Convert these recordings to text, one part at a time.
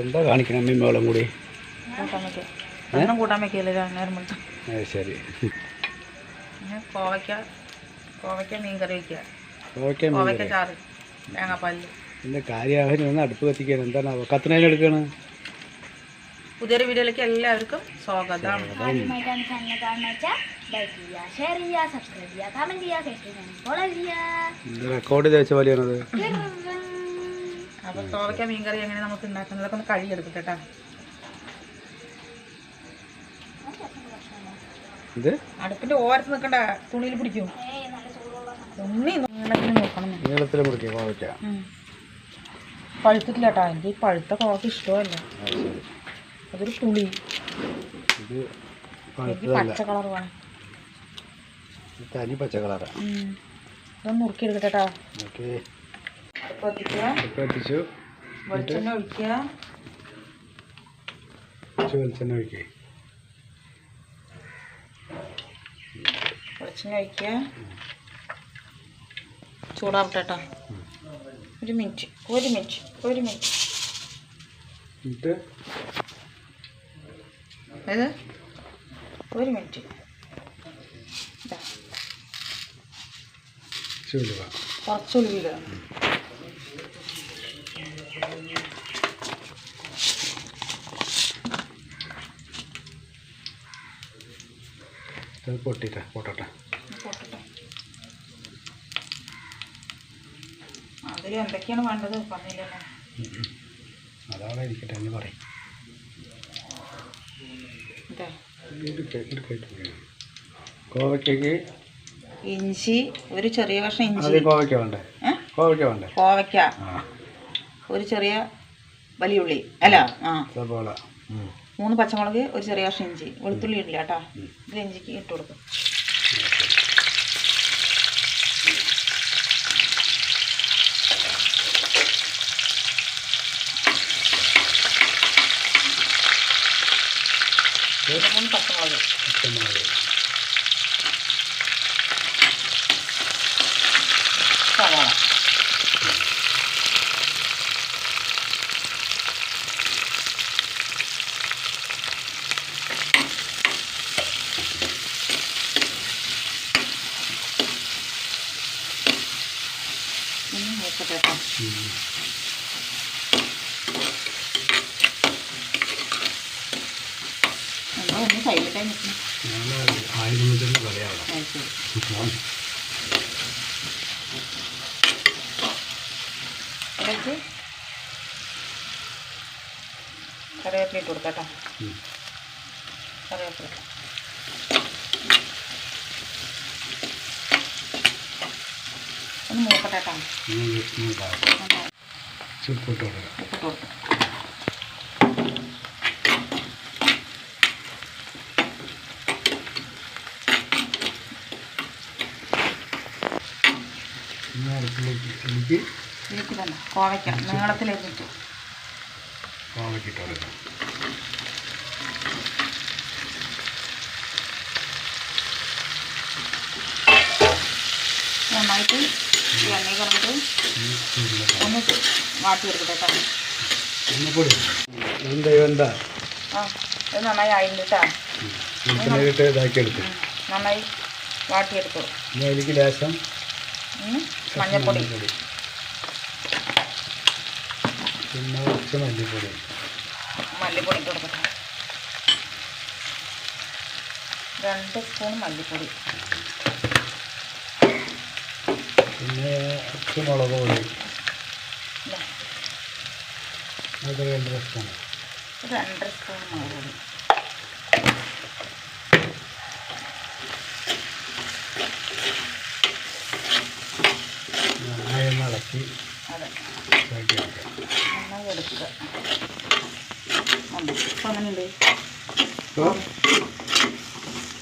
എന്താ കാണിക്കണം അമ്മയും മോളും കൂടി? കൂട്ടാൻ വെക്കില്ല? ശരി. കോവയ്ക്ക കോവയ്ക്ക മീൻ കറി വയ്ക്കുക കോവയ്ക്ക ചാറ് തേങ്ങാപ്പാലിൽ എന്റെ കാര്യാഹരി ഒന്ന് അടുപ്പ് കത്തിക്കാൻ എന്താണ് എടുക്കുകയാണ് പുതിയൊരു വീഡിയോയിലേക്ക് എല്ലാവർക്കും സ്വാഗതം. റെക്കോർഡ് ചെയ്ത പോലെയാണത്. അപ്പോൾ കോവയ്ക്ക മീൻ കറി എങ്ങനെ നമുക്ക് ഉണ്ടാക്കുന്നതൊക്കെ ഒന്ന് കഴുകിയെടുക്കും കേട്ടോ. അടുപ്പിന്റെ ഓരത്ത് നിൽക്കണ്ട തുണിയിൽ പിടിക്കും. ഉണ്ണി നീളത്തിന് നോക്കണം നീളത്തിൽ മുറിക്കുക കോവയ്ക്ക ഉം. പഴുത്തിട്ടില്ല കേട്ടോ. എനിക്ക് ഈ പഴുത്ത കോവയ്ക്ക് ഇഷ്ടമല്ല. അതൊരു പുളി. പച്ച കളർ വേണം. തനി പച്ച കളറാണ്. ഇതൊന്ന് മുറുക്കിയെടുക്കട്ടെ കേട്ടോ ഓക്കെ അടുപ്പ് കത്തിക്കുക അടുപ്പ് കത്തിച്ചു വെളിച്ചെണ്ണ ഒഴിക്കുക. വെളിച്ചെണ്ണ ഒഴിക്കേ. വെളിച്ചെണ്ണ ഒഴിക്കുക. ചൂടാവട്ടെ കേട്ടോ ഒരു മിനിറ്റ് ഒരു മിനിറ്റ് ഒരു മിനിറ്റ്. അതായത് ഒരു മിനിറ്റ്. കുറച്ച് ഉലുവില അത് പൊട്ടിട്ടെ. പൊട്ടട്ടെ. അതാണ് അതിൽ എന്തൊക്കെയാണ് വേണ്ടത്? പറഞ്ഞില്ലല്ലോ. അതവിടെ ഇരിക്കട്ടെ എന്ന് പറയും. കോവയ്ക്ക് ഇഞ്ചി ഒരു ചെറിയ കഷ്ണം ഇഞ്ചി. കോവയ്ക്ക വേണ്ടേ? കോവയ്ക്ക വേണ്ടേ? കോവയ്ക്ക. ഒരു ചെറിയ വലിയുള്ളി. അല്ല ആ. സബോള. മൂന്ന് പച്ചമുളക് ഒരു ചെറിയ കഷ്ണം ഇഞ്ചി വെളുത്തുള്ളി ഇടില്ല കേട്ടോ. ഇതിൽ ഇഞ്ചിക്ക് ഇട്ട് കൊടുക്കും. മൂന്ന് പച്ചമുളക്. പച്ചമുളക് സവാള ഒന്ന് മൂക്കട്ടെ കേട്ടോ ഉം. എന്താ ഒന്ന് നിൽക്കുന്നു ഞാൻ ആയിരം അത് ശരി ഇടയ്ക്ക് കറിവേപ്പില ഇട്ട് കൊടുക്കാം. കറിവേപ്പില ഒന്ന് മൂക്കട്ടെ കേട്ടോ. ഉപ്പിട്ട് കൊടുക്കും ഇനി എനിക്ക് ഇതിലേക്ക് തന്നെ കോവയ്ക്ക നന്നായിട്ട് എണ്ണയിൽ കിടന്നിട്ട് ഒന്ന് വാട്ടി എടുക്കട്ടെ കേട്ടോ ആ ഇത് നന്നായി ആയിട്ടുണ്ട് കേട്ടോ വെളിച്ചെണ്ണയിട്ട് ഇതാക്കി എടുത്തു നന്നായി വാട്ടിയെടുത്തു ഇനി അതിലേക്ക് ലേശം ഉം. മഞ്ഞൾപ്പൊടി മഞ്ഞൾപ്പൊടി. പിന്നെ കുറച്ച് മല്ലിപ്പൊടി. മല്ലിപ്പൊടി കൊടുക്കട്ടെ. രണ്ട് സ്പൂൺ മല്ലിപ്പൊടി. പിന്നെ കുറച്ച് മുളക് പൊടി. അത് രണ്ടര സ്പൂൺ. രണ്ടര സ്പൂൺ മുളക് പൊടി. നന്നായി ഇളക്കി അതെ. എടുക്കുക. ഇപ്പം അങ്ങനെയുണ്ട്.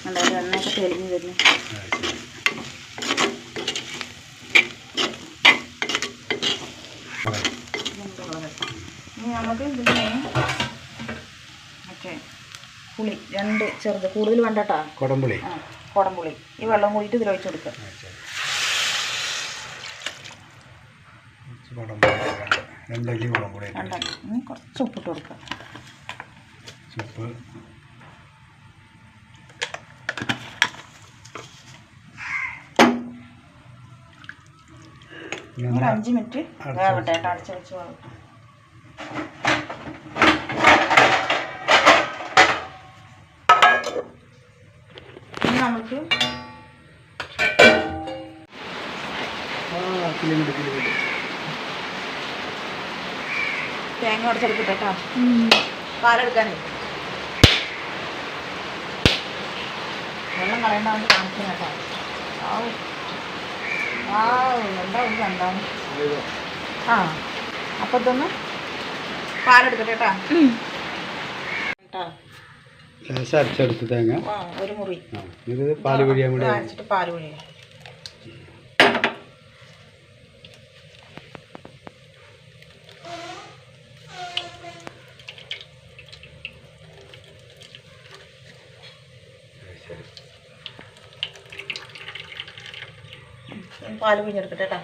ഉണ്ടാവും എണ്ണയൊക്കെ തെളിഞ്ഞ് വരുന്നു. ഇനി നമുക്ക് ഇതിന് മറ്റേ പുളി രണ്ട് ചെറുത് കൂടുതൽ വേണ്ട കേട്ടോ കുടംപുളി. ആ കുടംപുളി. ഈ വെള്ളം കൂടിയിട്ട് ഇതിൽ ഒഴിച്ചു കൊടുക്കുക ആ, ശരി. കുറച്ച് കുടംപുളി വേണ്ട രണ്ടല്ലി മുളക് പൊടി രണ്ടല്ല ഇനി കുറച്ച് ഉപ്പിട്ട് കൊടുക്കുക. ഉപ്പ്. ഒരു അഞ്ച് മിനിറ്റ് വേവട്ടെ കേട്ടോ അടച്ച് വെച്ച് വേവട്ടെ. ഇനി നമുക്ക് ആ കിളിമുണ്ട് കിളിമുണ്ട്. തേങ്ങ ഉടച്ചെടുക്കട്ടെ കേട്ടോ. പാലെടുക്കാനേ. വെള്ളം കളയണ്ടാവുന്ന കാണിക്കുന്ന കേട്ടോ. ആവു ആവു എന്താ ഒരു കണ്ടാണ് ആ അപ്പം ഇതൊന്ന് പാലെടുക്കട്ടെ കേട്ടോ. കേട്ടോ. അരച്ചെടുത്ത് തേങ്ങ. ആ ഒരു മുറി. ആ ഇത് പാൽ പിഴിയാൻ വേണ്ടി അരച്ചിട്ട് പാൽ പിഴിയാം പാൽ പിഴിഞ്ഞെടുക്കട്ടെ കേട്ടോ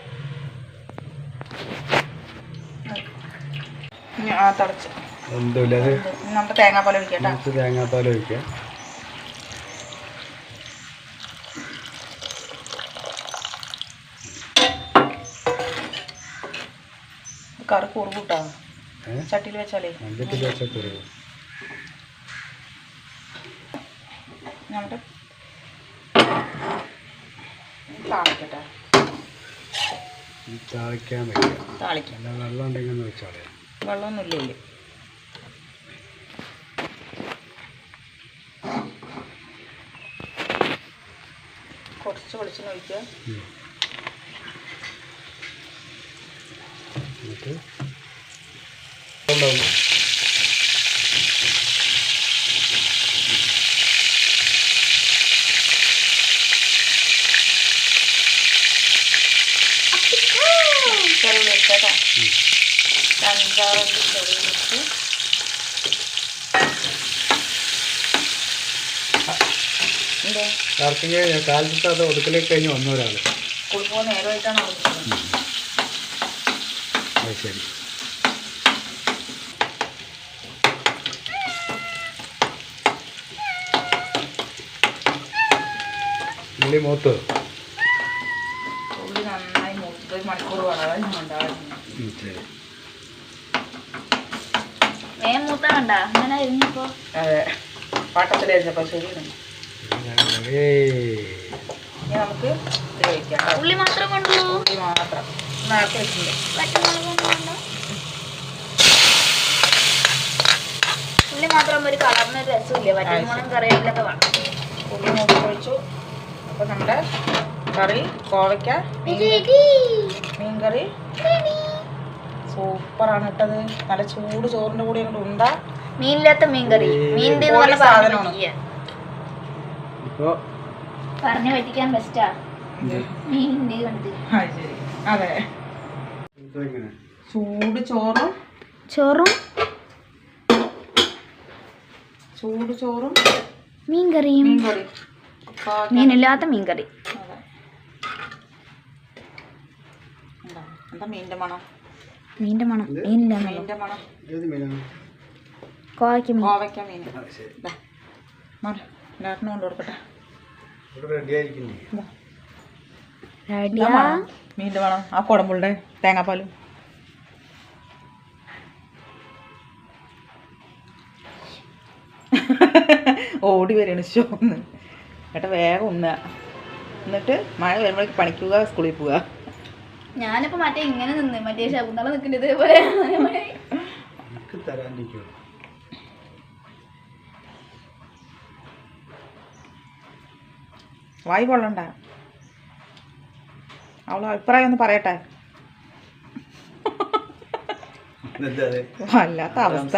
ഇനി ആ തിളച്ച്. എന്തുമില്ല അത്? ഇനി നമുക്ക് തേങ്ങാപ്പാൽ ഒഴിക്കാം. കേട്ടോ തേങ്ങാപ്പാൽ ഒഴിക്കുക കറി കുറുകൂട്ടാ ഏഹ് ചട്ടിയിൽ വെച്ചാലേ നമ്മുടെ താളിക്കട്ടെ താളിക്കാൻ വയ്ക്കുക താളിക്കാം. നല്ല വെള്ളം ഉണ്ടെങ്കിൽ ഒന്ന് വെച്ചാളെ വെള്ളമൊന്നുമില്ല കുറച്ച് വെളിച്ചെണ്ണ ഒഴിക്കുക. എന്നിട്ട് ഉണ്ടാവും ചെറിയ വെച്ചേട്ടാ അഞ്ചാറുണ്ട് ചെറിയ വെച്ച് എന്താ ആർക്കെങ്കിലും കാലത്ത് അത് ഒടുക്കലേക്ക് കഴിഞ്ഞ് വന്ന ഒരാൾ. കുളിപ്പോ നേരമായിട്ടാണ് അത് ശരി. ഉള്ളി മൂത്ത്. ഉള്ളി നന്നായി മൂത്ത്. ഒരു മണിക്കൂർ വളരെ ശരി. വേഗം മൂത്ത കണ്ട. അങ്ങനെ ഇരുന്നപ്പോ അതെ പാട്ടത്തിലായിരുന്നപ്പോൾ ശരിയാണ്. ഇനി നമുക്ക് ഇത് ഉള്ളി മാത്രം കൊണ്ടുള്ളൂ ഉള്ളി മാത്രം. നേരത്തെ വെച്ചിട്ടുണ്ട്. പച്ചമുളക് വേണ്ട. ഉള്ളി മാത്രം ഒരു കളറിന് ഒരു രസമില്ല? പച്ചമുളകും കറിവേപ്പിലൊക്കെ വേണം. ഉള്ളി മൂത്ത് ഒഴിച്ചു. അപ്പോൾ നമ്മുടെ കറി കോവയ്ക്ക മീൻ മീൻ കറി സൂപ്പറാണ് ഇട്ടത് നല്ല ചൂട് ചോറിന്റെ കൂടെ അങ്ങോട്ട് ഉണ്ടാ. മീനില്ലാത്ത മീൻകറി. മീനിന്റെ പറഞ്ഞ പൊളി സാധനമാണ്. പറഞ്ഞു പറ്റിക്കാൻ ബെസ്റ്റാ മീനിന്റെ അതെ ചൂട് ചോറും ചോറും? ചൂട് ചോറും മീൻകറിയും. മീൻ കറി കോവയ്ക്ക മീനില്ലാത്ത മീൻകറി. എന്താ? എന്താ മണം? മീനിന്റെ മണം. മീനില്ല മീനിന്റെ മണം. മീനാണ് മീൻ. കോവയ്ക്ക മീൻ. എല്ലാറ്റിനും കൊണ്ട് കൊടുക്കട്ടെ. മീന്റെ മണം. ആ കുടമ്പുളുടെ തേങ്ങാപ്പാലും. ഓടി വരികയാണ് ഷോന്ന് ഏട്ടാ വേഗം ഉണ്ണുക എന്നിട്ട് മഴ വരുമ്പോഴേക്ക് പണിക്കുക സ്കൂളിൽ പോവുക. ഞാനിപ്പോ മറ്റേ ഇങ്ങനെ നിന്ന് മറ്റേ ശകുന്തള നിൽക്കുന്നത് ഇതേപോലെ. വായി കൊള്ളണ്ട. അവളെ അഭിപ്രായം ഒന്ന് പറയട്ടെ. വല്ലാത്ത അവസ്ഥ.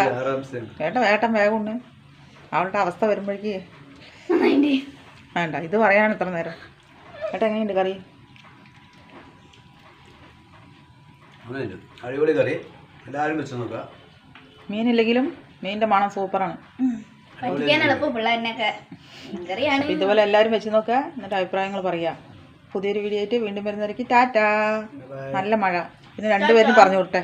ഏട്ടൻ ഏട്ടൻ വേഗം ഉണ്ട് അവളുടെ അവസ്ഥ വരുമ്പോഴേക്ക് വേണ്ട ഇത് പറയാനാണ് ഇത്ര നേരം. ഏട്ടാ എങ്ങനെയുണ്ട് കറി? അടിപൊളി കറി. എല്ലാവരും വെച്ച് നോക്കുക. മീനില്ലെങ്കിലും മീനിന്റെ മണം സൂപ്പറാണ്. പറ്റിക്കാൻ എളുപ്പം. പിള്ളേരിനൊക്കെ കറിയാണ്. ഇതുപോലെ എല്ലാവരും വെച്ച് നോക്കുക. എന്നിട്ട് അഭിപ്രായങ്ങൾ പറയാ. പുതിയൊരു വീഡിയോ ആയിട്ട് വീണ്ടും വരുന്നവരേക്ക് ടാറ്റാ. നല്ല മഴ. പിന്നെ രണ്ടുപേരും പറഞ്ഞു കൊടുട്ടെ